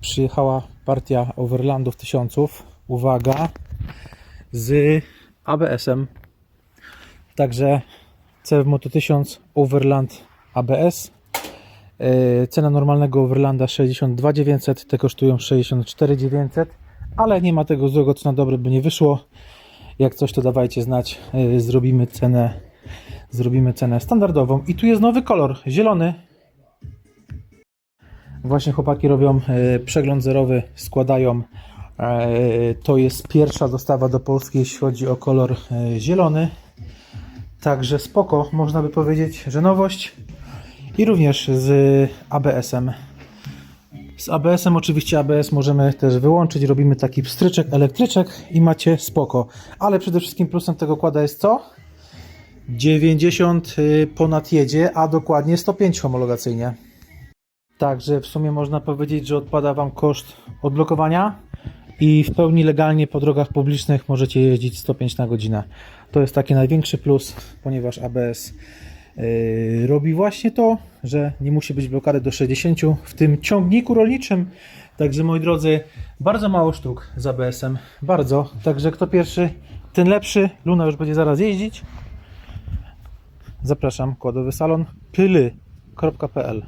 przyjechała partia Overlandów tysiąców. Uwaga, z ABS-em. Także CF Moto 1000 Overland ABS. Yy, Cena normalnego Overlanda 62 900, te kosztują 64 900, ale nie ma tego złego co na dobre by nie wyszło. Jak coś to dawajcie znać, yy, zrobimy cenę zrobimy cenę standardową i tu jest nowy kolor, zielony. Właśnie chłopaki robią e, przegląd zerowy, składają. E, To jest pierwsza dostawa do Polski, jeśli chodzi o kolor e, zielony. Także spoko, można by powiedzieć, że nowość. I również z ABS-em. Z ABS-em oczywiście ABS możemy też wyłączyć. Robimy taki pstryczek, elektryczek i macie spoko. Ale przede wszystkim plusem tego kłada jest co? 90 y, ponad jedzie, a dokładnie 105 homologacyjnie. Także w sumie można powiedzieć, że odpada Wam koszt odblokowania i w pełni legalnie po drogach publicznych możecie jeździć 105 na godzinę. To jest taki największy plus, ponieważ ABS yy, robi właśnie to, że nie musi być blokady do 60 w tym ciągniku rolniczym. Także moi drodzy, bardzo mało sztuk z ABS-em, bardzo. Także kto pierwszy, ten lepszy. Luna już będzie zaraz jeździć. Zapraszam, kładowy salon pyly.pl